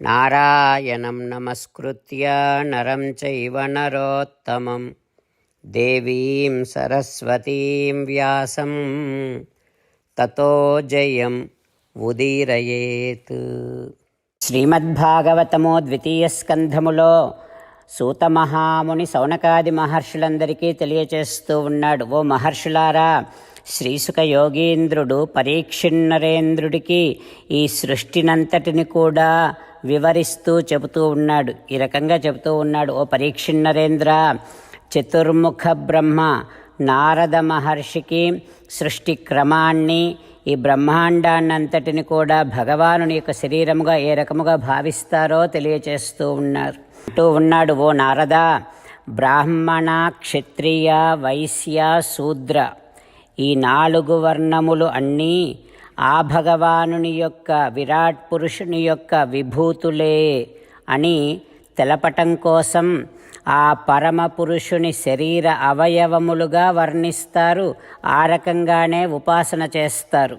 నారాయణం నమస్కృత్య నరం చైవ నరోత్తమం దేవీం సరస్వతీం వ్యాసం తతో జయం ఉదీరయేత్ శ్రీమద్భాగవతము ద్వితీయ స్కంధములో సూత మహాముని సౌనకాది మహర్షులందరికీ తెలియచేస్తూ ఉన్నాడు. ఓ మహర్షులారా శ్రీసుక యోగీంద్రుడు పరీక్షిన్నరేంద్రుడికి ఈ సృష్టినంతటిని కూడా వివరిస్తూ చెబుతూ ఉన్నాడు. ఈ రకంగా చెబుతూ ఉన్నాడు. ఓ పరీక్షిన్నరేంద్ర చతుర్ముఖ బ్రహ్మ నారద మహర్షికి సృష్టి క్రమాన్ని ఈ బ్రహ్మాండాన్నంతటిని కూడా భగవానుని యొక్క శరీరముగా ఏ రకముగా భావిస్తారో తెలియచేస్తూ ఉన్నారు. అంటూ ఉన్నాడు ఓ నారద బ్రాహ్మణ క్షత్రియ వైశ్య శూద్ర ఈ నాలుగు వర్ణములు అన్నీ ఆ భగవానుని యొక్క విరాట్ పురుషుని యొక్క విభూతులే అని తెలపటం కోసం ఆ పరమ పురుషుని శరీర అవయవములుగా వర్ణిస్తారు. ఆ రకంగానే ఉపాసన చేస్తారు.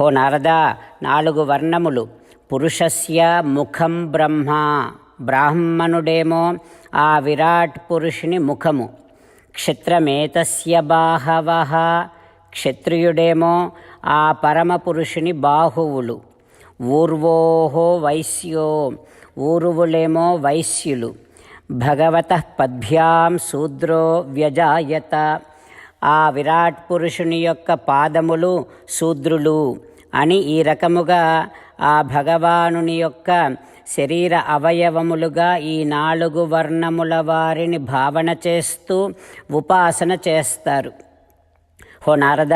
హో నారద నాలుగు వర్ణములు. పురుషస్య ముఖం బ్రహ్మ. బ్రాహ్మణుడేమో ఆ విరాట్ పురుషుని ముఖము. క్షత్రమేతస్య బాహవ. క్షత్రియుడేమో ఆ పరమ పురుషుని బాహువులు. ఊర్వోహో వైశ్యో. ఊరువులేమో వైశ్యులు. భగవత పద్భ్యాం శూద్రో వ్యజాయత. ఆ విరాట్ పురుషుని యొక్క పాదములు శూద్రులు అని ఈ రకముగా ఆ భగవానుని యొక్క శరీర అవయవములుగా ఈ నాలుగు వర్ణముల వారిని భావన చేస్తూ ఉపాసన చేస్తారు. హో నారద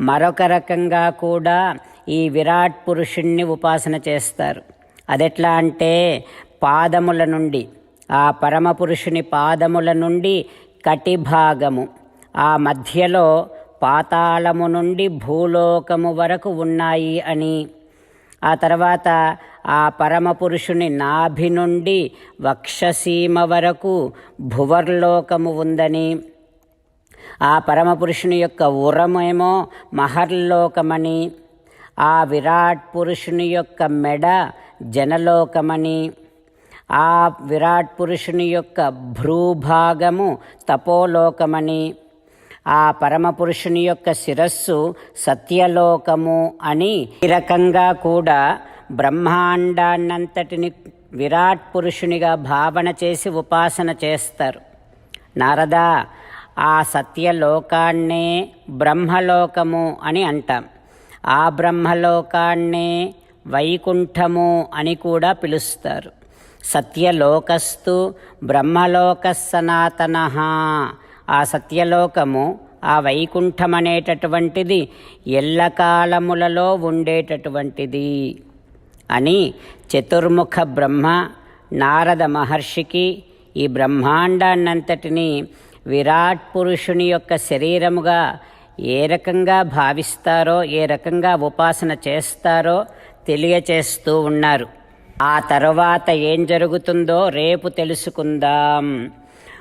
మరొక రకంగా కూడా ఈ విరాట్ పురుషుణ్ణి ఉపాసన చేస్తారు. అదెట్లా అంటే పాదముల నుండి ఆ పరమ పురుషుని పాదముల నుండి కటి భాగము ఆ మధ్యలో పాతాళము నుండి భూలోకము వరకు ఉన్నాయి అని ఆ తర్వాత ఆ పరమ పురుషుని నాభి నుండి వక్షసీమ వరకు భువర్లోకము ఉందని. ఆ పరమపురుషుని యొక్క ఉరమేమో మహర్లోకమని. ఆ విరాట్ పురుషుని యొక్క మెడ జనలోకమని. ఆ విరాట్ పురుషుని యొక్క భ్రూభాగము తపోలోకమని. ఆ పరమపురుషుని యొక్క శిరస్సు సత్యలోకము అని ఈ రకంగా కూడా బ్రహ్మాండాన్నంతటిని విరాట్ పురుషునిగా భావన చేసి ఉపాసన చేస్తారు. నారదా ఆ సత్యలోకాన్నే బ్రహ్మలోకము అని అంటాం. ఆ బ్రహ్మలోకాన్నే వైకుంఠము అని కూడా పిలుస్తారు. సత్యలోకస్తు బ్రహ్మలోక సనాతన ఆ సత్యలోకము ఆ వైకుంఠం అనేటటువంటిది ఎల్లకాలములలో ఉండేటటువంటిది అని చతుర్ముఖ బ్రహ్మ నారద మహర్షికి ఈ బ్రహ్మాండాన్నంతటినీ విరాట్ పురుషుని యొక్క శరీరముగా ఏ రకంగా భావిస్తారో ఏ రకంగా ఉపాసన చేస్తారో తెలియచేస్తూ ఉన్నారు. ఆ తరువాత ఏం జరుగుతుందో రేపు తెలుసుకుందాం.